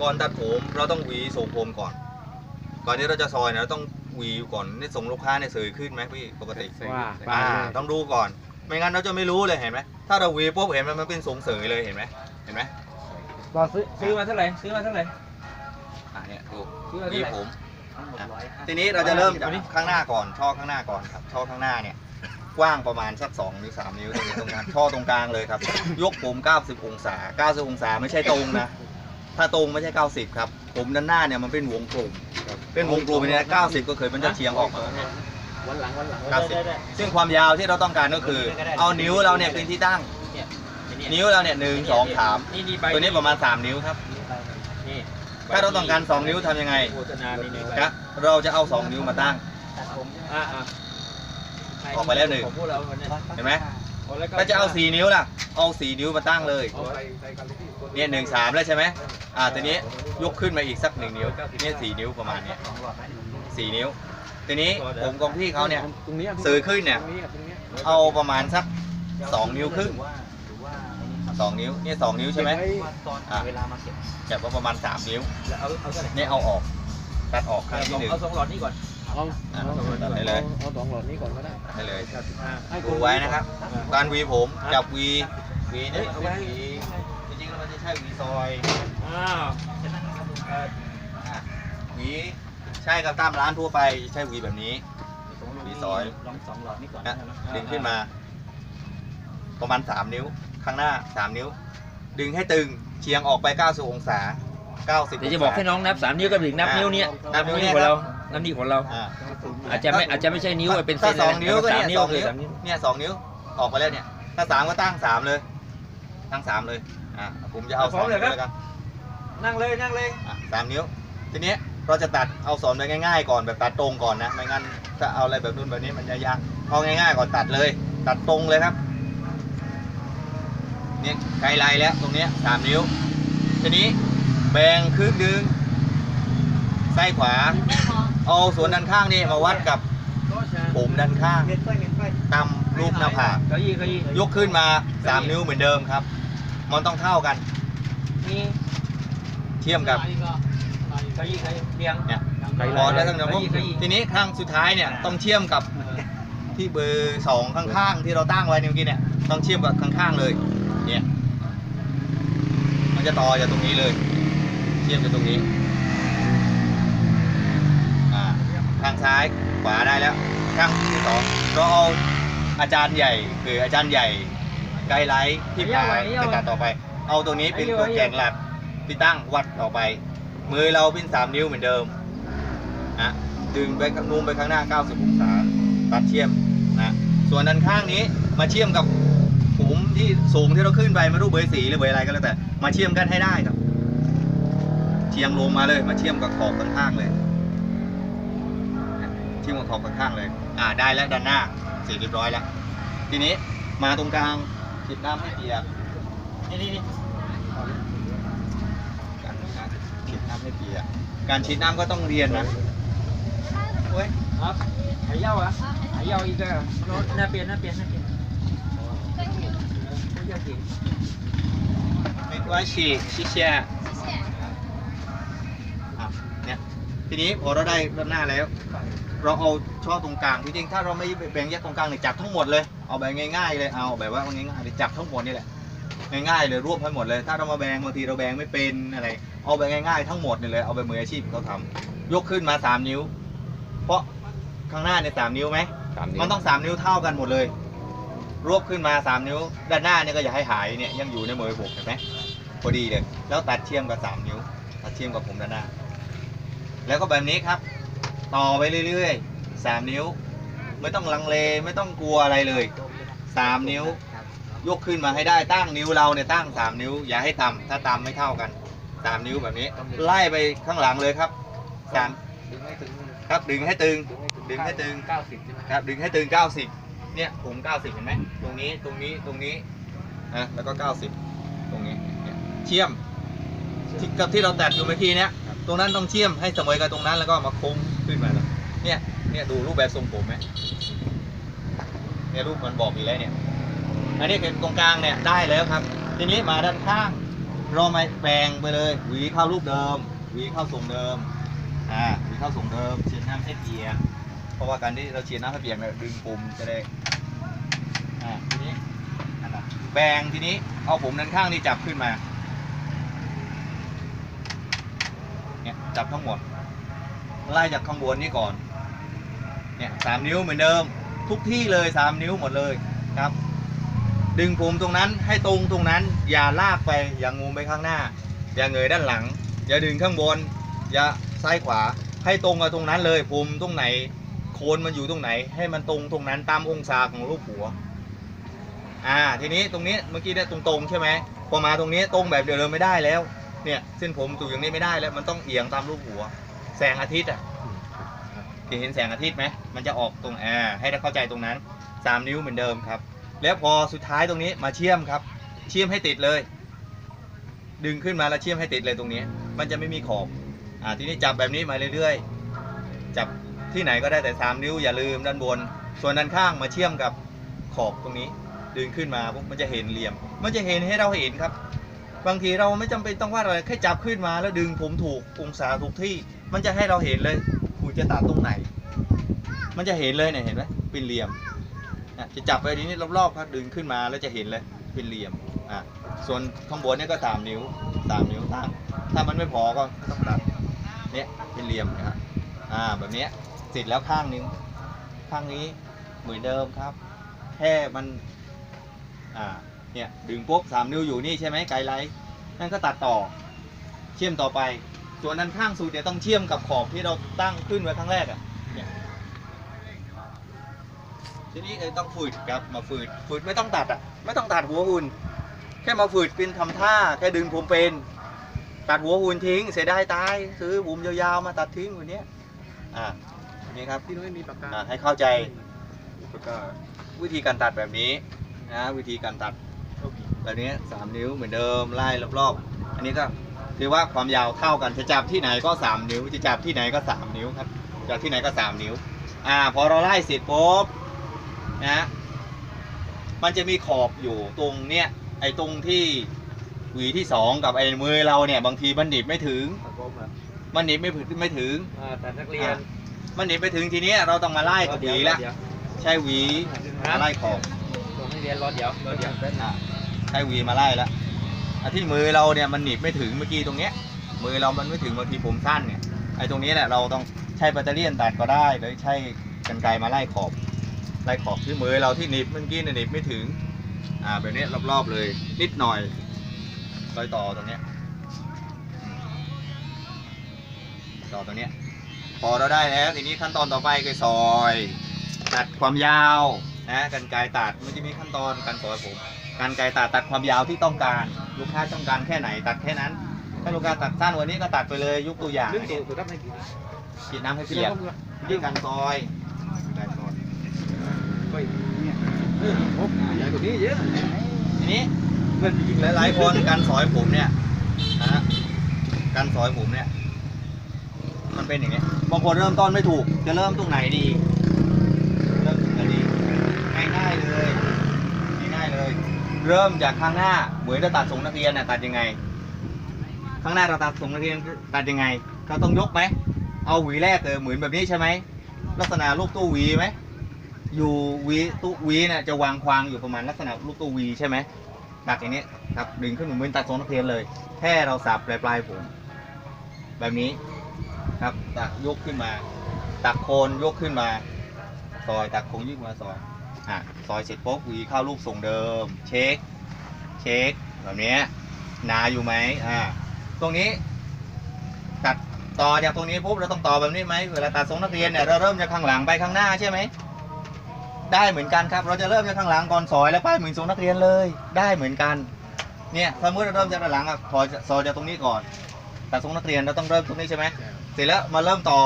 ก่อนตัดผมเราต้องหวีส่งผมก่อน ก่อนที่เราจะซอยเนี่ยเราต้องหวีก่อนนี่ส่งลูกค้าเนี่ยเสยขึ้นไหมพี่ปกติว่าอ่าต้องดูก่อน ไม่งั้นเราจะไม่รู้เลยเห็นไหมถ้าเราหวีปุ๊บเห็นไหมมันเป็นทรงเสยเลยเห็นไหมเห็นไหมตอนซื้อซื้อมาเท่าไหร่ซื้อมาเท่าไหร่ อ่าเนี่ยดูซื้อมาหวีเท่าไหร่ผมอะทีนี้เราจะเริ่มจากข้างหน้าก่อนช่อข้างหน้าก่อนครับช่อข้างหน้าเนี่ย กว้างประมาณสัก2นิ้ว3นิ้วตรงนี้ตรงกลางช่อตรงกลางเลยครับ ยกผม 90 องศา 90 องศาไม่ใช่ตรงนะ ถ้าตรงไม่ใช่ 90 ครับ ผมด้านหน้าเนี่ยมันเป็นวงกลม เป็นวงกลมเนี่ย90 ก็เคยมันจะเฉียงออกมา วันหลังวันหลัง90 ซึ่งความยาวที่เราต้องการก็คือ เอานิ้วเราเนี่ยเป็นที่ตั้ง นิ้วเราเนี่ยหนึ่งสองสามนี่นี่ใบตัวนี้ประมาณ 3 นิ้วครับ นี่ถ้าเราต้องการ 2 นิ้วทำยังไงโฆษณานี่นี่ครับเราจะเอา 2 นิ้วมาตั้ง อ่าอ่าออกไปแล้วหนึ่งผมพูดแล้ววันนี้เห็นไหมโอ้แล้ว ก็ถ้าจะเอา4นิ้วล่ะ เอา4นิ้วมาตั้งเลยเอาไปเนี่ยหนึ่งสามแล้วใช่ไหมอ่าทีนี้ยกขึ้นมาอีกสักหนึ่งนิ้ว เนี่ยสี่นิ้วประมาณเนี้ยสี่นิ้ว ทีนี้ผมของพี่เขาเนี่ยตรงนี้สื่อขึ้นเนี่ยตรงนี้ตรงนี้เอาประมาณสักสองนิ้วครึ่งสองนิ้ว เนี่ยสองนิ้วใช่ไหมอ่าแบบว่าประมาณสามนิ้วแล้วเอาเอาเท่าไหร่เนี่ยเอาออก ตัดออกข้างที่หนึ่งเอาสองหลอดนี้ก่อน เอาอะเอาสองหลอดตัดนี้ได้ก่อนเลย เอาสองหลอดนี้ก่อนก็ได้ให้เลยเก้าสิบห้าให้ดูไว้นะครับ การหวีผมจับหวีหวีเนี่ยเอาเป็นไว้หวีจริงๆแล้วมันจะใช่หวีซอยอ้าวเอ่ออะหวีใช่กับตามร้านทั่วไปใช่หวีแบบนี้หวีซอย ลองสองหลอดนี้ก่อนนะใช่ไหมดึงขึ้นมา ประมาณ 3 นิ้ว ข้างหน้า 3 นิ้ว ดึงให้ตึงเฉียงออกไป 90 องศา 90เดี๋ยวจะบอกให้น้องนับสามนิ้วก็ถึงนับนิ้วเนี้ยนับนิ้วเนี่ยของครัเราบ นับนิ้วของเรา อ่าอาจจะไม่อาจจะไม่ใช่นิ้วเป็นเส้ถ้านสองนะนิ้วก็สามเนี่ยนิ้วสองคือนิ้วสามนิ้วเนี่ยสองนิ้วออกมาแล้วเนี่ย ถ้าสามก็ตั้งสามเลย ตั้งสามเลยอ่าผมจะเอาสองนิ้วแล้วกันนั่งเลยนั่งเลย อะสามนิ้ว ทีนี้เราจะตัดเอาสอนไปง่ายๆ ก่อนแบบตัดตรงก่อนนะไม่งั้นถ้าเอาอะไรแบบนู้นแบบนี้มันจะยากเอาง่ายๆก่อนตัดเลย ตัดตรงเลยครับเนี่ยไกลไลน์แล้วตรงเนี้ยสามนิ้ว ทีนี้แบ่งครึ่งดึงซ้ายขวา เอาส่วนด้านข้างนี่มาวัดกับผมด้านข้างเน็ตไฟเน็ตไฟตำรูปหน้าผากเก้าอี้เก้าอี้ยกขึ้นมา 3 นิ้วเหมือนเดิมครับ มันต้องเท่ากันนี่เทียมกับเก้าอี้เก้าอี้เรียงเนี่ยไกลพอได้ทั้งนั้นเก้าอี้เก้าอี้ทีนี้ข้างสุดท้ายเนี่ยต้องเชื่อมกับที่เบอร์สองข้างๆ ที่เราตั้งไว้เมื่อกี้เนี่ยต้องเชื่อมกับข้างๆเลยเนี่ยมันจะต่อจากตรงนี้เลยเชื่อมจากตรงนี้าข้างซ้ายขวาได้แล้วข้างที่สองเราเอาอาจารย์ใหญ่คืออาจารย์ใหญ่ไกด์ไลท์ที่พาสกัดต่อไป เอาตัวนี้เป็นตัวแกนหลักที่ตั้งวัดต่อไป มือเราเป็นสามนิ้วเหมือนเดิมนะดึงไปข้างนู้นไปข้างหน้า 90องศาตัดเชื่อมนะส่วนด้านข้างนี้มาเชื่อมกับผมที่สูงที่เราขึ้นไปไม่รู้เบอร์สีหรือเบอร์อะไรก็แล้วแต่ มาเชื่อมกันให้ได้ครับเชียงลงมาเลยมาเชื่อมกับขอบข้างๆเลย เชื่อมกับขอบข้างๆเลย อ่าได้แล้วด้านหน้าเสร็จเรียบร้อยแล้ว ทีนี้มาตรงกลางฉีดน้ำให้เปียกนี่นี่นี่การฉีดน้ำให้เปียกการฉีดน้ำก็ต้องเรียนนะเว้ยครับหายเย้าอะหายเย้าอีกอะโน้ตหน้าเปลี่ยนหน้าเปลี่ยนหน้าเปลี่ยนเออไม่ยากจริงไม่ว่าฉีดชิเชียอะเนี่ยทีนี้พอเราได้ด้านหน้าแล้ว เราเอาช่อตรงกลางจริงๆถ้าเราไม่แบ่งแยกตรงกลางเนี่ยจับทั้งหมดเลยเอาแบบง่ายๆเลยเอาแบบว่าง่ายๆเลยจับทั้งหมดนี่แหละง่ายๆเลยรวบให้หมดเลย ถ้าเรามาแบ่งบางทีเราแบ่งไม่เป็นอะไร เอาแบบง่ายๆทั้งหมดนี่เลยเอาแบบมืออาชีพเขาทำยกขึ้นมาสามนิ้ว เพราะข้างหน้าเนี่ยสามนิ้วไหมสามนิ้วมันต้องสามนิ้วเท่ากันหมดเลย รวบขึ้นมาสามนิ้ว ด้านหน้าเนี่ยก็อย่าให้หายเนี่ยยังอยู่ในมือผมเห็นไหมพอดีเลย แล้วตัดเชื่อมกับสามนิ้ว ตัดเชื่อมกับผมด้านหน้า แล้วก็แบบนี้ครับ ต่อไปเรื่อยๆสามนิ้ว ไม่ต้องลังเลไม่ต้องกลัวอะไรเลยสามนิ้ว ยกขึ้นมาให้ได้ตั้งนิ้วเราเนี่ยตั้งสามนิ้ว อย่าให้ต่ำถ้าต่ำไม่เท่ากันสามนิ้วแบบนี้ ไล่ไปข้างหลังเลยครับสามดึงให้ถึงครับดึงให้ตึง ดึงให้ตึงเก้าสิบใช่ไหมครับดึงให้ตึง90เนี่ยผม90เห็นไหมตรงนี้ตรงนี้ตรงนี้นะแล้วก็90ตรงนี้เนี่ยเชื่อมที่กับที่เราตัดอยู่เมื่อกี้เนี้ย ตรงนั้นต้องเชื่อมให้เสมอกับตรงนั้นแล้วก็มาโค้งขึ้นมาเลยเนี่ยเนี่ยดูรูปแบบทรงผมไหมเนี่ยรูปมันบอกอีกแล้วเนี่ยอันนี้คือตรงกลางเนี่ยได้แล้วครับ ทีนี้มาด้านข้างเราไม่แปลงไปเลยหวีเข้ารูปเดิมหวีเข้าทรงเดิมอ่าหวีเข้าทรงเดิมเฉียดน้ำให้เปียกเพราะว่าการที่เราเฉียดน้ำให้เปียกเนี่ยดึงปุ่มจะได้อ่าทีนี้อันนั้นแปลงทีนี้เอาผมด้านข้างนี่จับขึ้นมาเนี่ย จับทั้งหมด ไล่จากข้างบนนี่ก่อน เนี่ยสามนิ้วเหมือนเดิม ทุกที่เลยสามนิ้วหมดเลยครับ ดึงผมตรงนั้นให้ตรงตรงนั้น อย่าลากไป อย่างงูไปข้างหน้า อย่าเงยด้านหลัง อย่าดึงข้างบน อย่าซ้ายขวา ให้ตรงกับตรงนั้นเลยผมตรงไหน โคนมันอยู่ตรงไหน ให้มันตรงตรงนั้นตามองศาของรูปหัวอ่าทีนี้ตรงนี้เมื่อกี้เนี่ยตรงๆใช่ไหมพอมาตรงนี้ตรงแบบเดิมไม่ได้แล้ว เนี่ยเส้นผมตูอย่างนี้ไม่ได้แล้ว มันต้องเอียงตามรูปหัว แสงอาทิตย์อะเห็นแสงอาทิตย์ไหมมันจะออกตรงแอ่าให้ได้เข้าใจตรงนั้นสามนิ้วเหมือนเดิมครับ แล้วพอสุดท้ายตรงนี้มาเชื่อมครับ เชื่อมให้ติดเลย ดึงขึ้นมาแล้วเชื่อมให้ติดเลยตรงนี้ มันจะไม่มีขอบอ่าทีนี้จับแบบนี้มาเรื่อยๆ จับที่ไหนก็ได้แต่ 3 นิ้วอย่าลืมด้านบน ส่วนด้านข้างมาเชื่อมกับขอบตรงนี้ ดึงขึ้นมาปุ๊บมันจะเห็นเหลี่ยม มันจะเห็นให้เราเห็นครับ บางทีเราไม่จำเป็นต้องวาดอะไรแค่จับขึ้นมาแล้วดึงผมถูกองศาถูกที่ มันจะให้เราเห็นเลยคุณจะตัดตรงไหน มันจะเห็นเลยเนี่ยเห็นไหมเป็นเหลี่ยมจะจับไปทีนี้รอบๆครับดึงขึ้นมาแล้วจะเห็นเลยเป็นเหลี่ยมอะส่วนข้างบนนี่ก็สามนิ้วสามนิ้วตั้งถ้ามันไม่พอก็ต้องตัดเนี่ยเป็นเหลี่ยมนะครับอ่าแบบนี้เสร็จแล้วข้างนึงข้างนี้เหมือนเดิมครับ แค่มันอ่า เนี่ยดึงปุ๊บสามนิ้วอยู่นี่ใช่ไหมไกด์ไลท์นั่นก็ตัดต่อ เชื่อมต่อไป ส่วนนั้นข้างสุดเนี่ยต้องเชื่อมกับขอบที่เราตั้งขึ้นไว้ครั้งแรกอะเนี่ยทีนี้เออต้องฝืดครับมาฝืดฝืดไม่ต้องตัดอะไม่ต้องตัดหัวหุ่นแค่มาฝืดเป็นทำท่าแค่ดึงผมเป็น ตัดหัวหุ่นทิ้ง เสียดายตายซื้อผมยาวๆมาตัดทิ้งวันนี้ยอ่านี่ครับที่นู้นไม่มีปากกาอ่าให้เข้าใจก็วิธีการตัดแบบนี้นะวิธีการตัด แบบนี้สามนิ้วเหมือนเดิมไล่รอบๆ อันนี้ก็ถือว่าความยาวเท่ากันจะจับที่ไหนก็สามนิ้วจะจับที่ไหนก็สามนิ้วครับจับที่ไหนก็สามนิ้ว อ่า พอเราไล่เสร็จปุ๊บนะมันจะมีขอบอยู่ตรงเนี้ยไอ้ตรงที่หวีที่สองกับไอ้มือเราเนี่ยบางทีมันหนีบไม่ถึงปากกาอะมันหนีบไม่ถึงไม่ถึงอ่าแต่นักเรียน มันหนีบไปถึงทีเนี้ยเราต้องมาไล่กับหวีละเดี๋ยใช้หวีมาไล่ขอบส่งนักเรียนรอเดี๋ยวรอเดี๋ยวอะใช้วีมาไล่และอะที่มือเราเนี่ยมันหนีบไม่ถึงเมื่อกี้ตรงเนี้ย มือเรามันไม่ถึงบางทีผมสั้นเนี่ยไอ้ตรงนี้แหละเราต้องใช้แบตเตอรี่ตัดก็ได้หรือใช้กันไกมาไล่ขอบไล่ขอบที่มือเราที่หนีบเมื่อกี้เนี่ยหนีบไม่ถึงอ่าแบบนี้รอบๆเลย นิดหน่อยรอยต่อตรงเนี้ยต่อตรงเนี้ยพอเราได้แล้วทีนี้ขั้นตอนต่อไปคือซอย ตัดความยาวนะกันไกตัดมันจะมีขั้นตอนการซอยผม การไกรตัดตัดความยาวที่ต้องการ ลูกค้าต้องการแค่ไหนตัดแค่นั้น ถ้าลูกค้าตัดสั้นกวันนี้ก็ตัดไปเลยยกตัวอย่างเรื่องตัวตัวรับให้กี่ฉีดน้ำให้เปียกที่การซอยการซอยก็เนี่ยเออโอ้ใหญ่กว่านี้เยอะทีนี้หลายๆคนการสอยผมเนี่ยนะฮะการสอยผมเนี่ย มันเป็นอย่างเงี้ยบางคนเริ่มต้นไม่ถูก จะเริ่มตรงไหนดี เริ่มตรงไหนดีง่ายๆเลยง่ายๆเลย เริ่มจากข้างหน้าเหมือนเราตัดทรงนักเรียนน่ะตัดยังไง ข้างหน้าเราตัดทรงนักเรียนตัดยังไงเราต้องยกไหมเอาหวีแรกเลยเหมือนแบบนี้ใช่ไหมลักษณะรูปตู้หวีไหมอยู่วีตู้วีเนี่ยจะวางควางอยู่ประมาณลักษณะรูปตู้วีใช่ไหมตัดอย่างนี้ครับดึงขึ้นเหมือนตัดทรงนักเรียนเลย แค่เราสับปลายปลายๆผม แบบนี้ครับตักยกขึ้นมา ตักโคนยกขึ้นมาซอยตักโคนยกมาซอย อะซอยเสร็จปุ๊บวีเข้ารูปทรงเดิม เช็ค เช็ค แบบนี้นาอยู่ไหมอ่าตรงนี้ ตัดต่อจากตรงนี้ปุ๊บเราต้องต่อแบบนี้ไหมเวลาตัดทรงนักเรียนเนี่ยเราเริ่มจากข้างหลังไปข้างหน้าใช่ไหมได้เหมือนกันครับ เราจะเริ่มจากข้างหลังก่อนซอยแล้วไปเหมือนทรงนักเรียนเลย ได้เหมือนกันเนี่ยสมมติเราเริ่มจากด้านหลังอะซอซอยจากตรงนี้ก่อนตัดทรงนักเรียนเราต้องเริ่มตรงนี้ใช่ไหมเสร็จแล้วมาเริ่มต่อ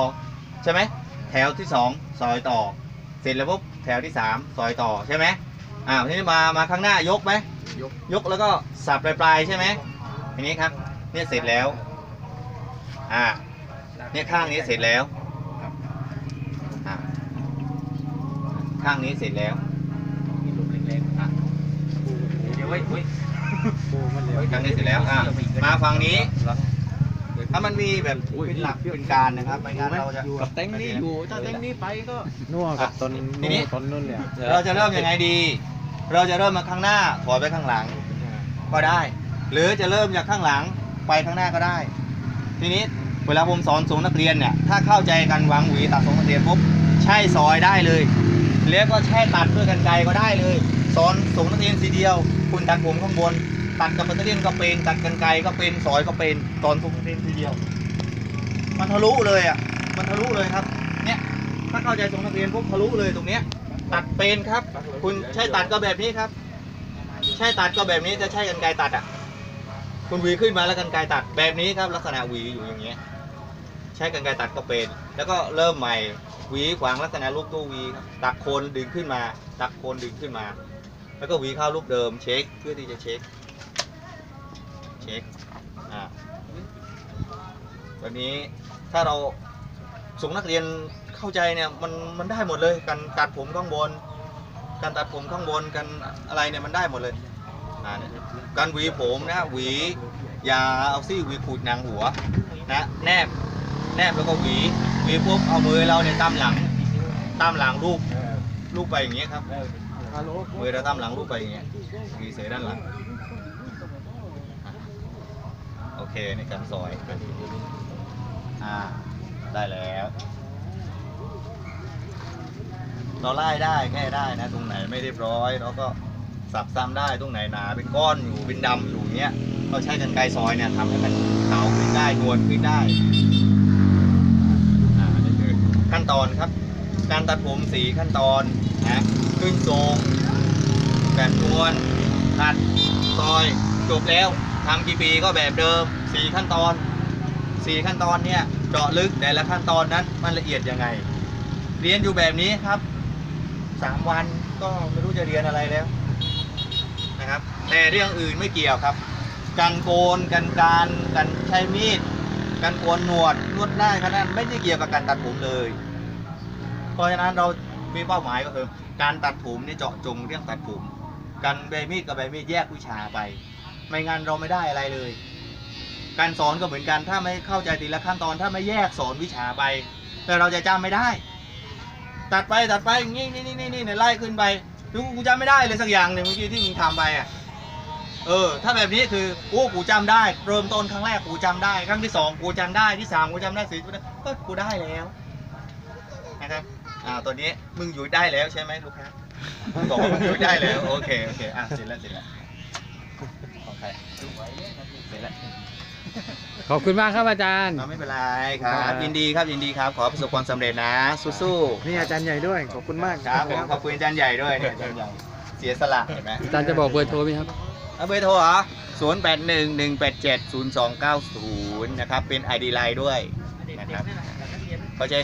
ใช่ไหมแถวที่สองซอยต่อ เสร็จแล้วปุ๊บแถวที่สามซอยต่อใช่ไหมอ่าทีนี้มามาข้างหน้ายกไหมยก ยกแล้วก็สับปลายๆใช่ไหมทีนี้ครับเนี่ยเสร็จแล้ว อ่าเนี่ยข้างนี้เสร็จแล้วอ่าข้างนี้เสร็จแล้วมีลมแรงอะๆเดี๋ยวไว้เว้ยครั้งนี้เสร็จแล้วอะมาฝั่งนี้ ถ้ามันมีแบบเป็นหลักเป็นการนะครับไม่งั้นเราจะกับเต็งนี่อยู่ถ้าเต็งนี่ไปก็นัวกับต้นทีนี้ต้นนู่นเลยอะเราจะเริ่มยังไงดี เราจะเริ่มมาข้างหน้าถอยไปข้างหลัง ก็ได้ หรือจะเริ่มจากข้างหลังไปข้างหน้าก็ได้ ทีนี้เวลาผมสอนส่งนักเรียนเนี่ยถ้าเข้าใจกันวางหวีตัดส่งนักเรียนปุ๊บใช่ซอยได้เลยแล้วก็แช่ตัดด้วยกันไกรก็ได้เลยสอนส่งนักเรียนทีเดียว คุณตัดผมข้างบน ตัดกับนักเรียนก็เป็นตัดกันไกรก็เป็นซอยก็เป็นสอนส่งนักเรียนทีเดียว มันทะลุเลยอะมันทะลุเลยครับ เนี่ยถ้าเข้าใจส่งนักเรียนปุ๊บทะลุเลยตรงเนี้ย ตัดเป็นครับ คุณใช้ตัดก็แบบนี้ครับ ใช้ตัดก็แบบนี้จะใช้กันไกรตัดอะ คุณหวีขึ้นมาแล้วกันไกรตัดแบบนี้ครับ ลักษณะหวีอยู่อย่างเงี้ยใช้กันไกรตัดก็เป็น แล้วก็เริ่มใหม่หวีขวางลักษณะลูกตู้หวีครับตักโคนดึงขึ้นมา ตักโคนดึงขึ้นมา แล้วก็หวีเข้าลูกเดิมเช็คเพื่อที่จะเช็ค ช็คอ่าแบบนี้ถ้าเราส่งนักเรียนเข้าใจเนี่ยมันมันได้หมดเลยการตัดผมข้างบน การตัดผมข้างบนกันอะไรเนี่ยมันได้หมดเลยอ่าเนี่ยการหวีผมนะหวีอย่าเอาซี่หวีขูดหนังหัวนะแนบแนบแล้วก็หวีหวีปุ๊บเอามือเราเนี่ยตามหลังตามหลังลูกลูกไปอย่างเงี้ยครับมือเราตามหลังลูกไปอย่างเงี้ยหวีเสยด้านหลัง เคในการซอยอ่าได้แล้ว เราไล่ได้แก้ได้นะ ตรงไหนไม่เรียบร้อยเราก็สับซ้ำได้ตรงไหนหนาเป็นก้อนอยู่เป็นดำอยู่เนี้ยเราใช้กันไกรซอยเนี่ยทำให้มันขาวขึ้นได้นวลขึ้นได้อ่านี่คือขั้นตอนครับ การตัดผมสีขั้นตอนนะขึ้นทรงแบบนวลตัดซอยจบแล้วทำกี่ปีก็แบบเดิม สี่ขั้นตอนสี่ขั้นตอนเนี่ยเจาะลึกแต่ละขั้นตอนนั้นมันละเอียดยังไง เรียนอยู่แบบนี้ครับสามวันก็ไม่รู้จะเรียนอะไรแล้วนะครับ แต่เรื่องอื่นไม่เกี่ยวครับ การโกนการการการใช้มีดการโกนหนวดนวดหน้าขนาดไม่ได้เกี่ยวกับการตัดผมเลย เพราะฉะนั้นเรามีเป้าหมายก็คือ การตัดผมนี่เจาะจงเรื่องตัดผม การใบมีดกับใบมีดแยกวิชาไป ไม่งั้นเราไม่ได้อะไรเลย การสอนก็เหมือนกันถ้าไม่เข้าใจทีละขั้นตอนถ้าไม่แยกสอนวิชาไป แต่เราจะจำไม่ได้ ตัดไปตัดไปนี่นี่นี่นี่นี่ไล่ขึ้นไปดูกูจำไม่ได้เลยสักอย่างหนึ่งเมื่อกี้ที่มึงทำไปอะเออ ถ้าแบบนี้คือโอ้กูจำได้ เริ่มต้นครั้งแรกกูจำได้ ครั้งที่สองกูจำได้ที่สามกูจำได้สี่กูได้ก็กูได้แล้วนะครับอ่าตัวนี้มึงอยู่ได้แล้วใช่ไหมลูกค้าบอกว่ามึงอยู่ได้แล้วโอเคโอเคอะเสร็จแล้วเสร็จแล้วโอเคเสร็จแล้ว ขอบคุณมากครับอาจารย์เอาไม่เป็นไรครับครับยินดีครับยินดีครับขอประสบความสำเร็จนะสู้ๆนี่อาจารย์ใหญ่ด้วยขอบคุณมากครับผมขอบคุณอาจารย์ใหญ่ด้วยเนี่ยอาจารย์ใหญ่เสียสละเห็นไหมอาจารย์จะบอกเบอร์โทรไหมครับ เอาเบอร์โทรเหรอศูนย์แปดหนึ่งหนึ่งแปดเจ็ดศูนย์สองเก้าศูนย์นะครับเป็นไอดีไลน์ด้วยนะครับเขาใช้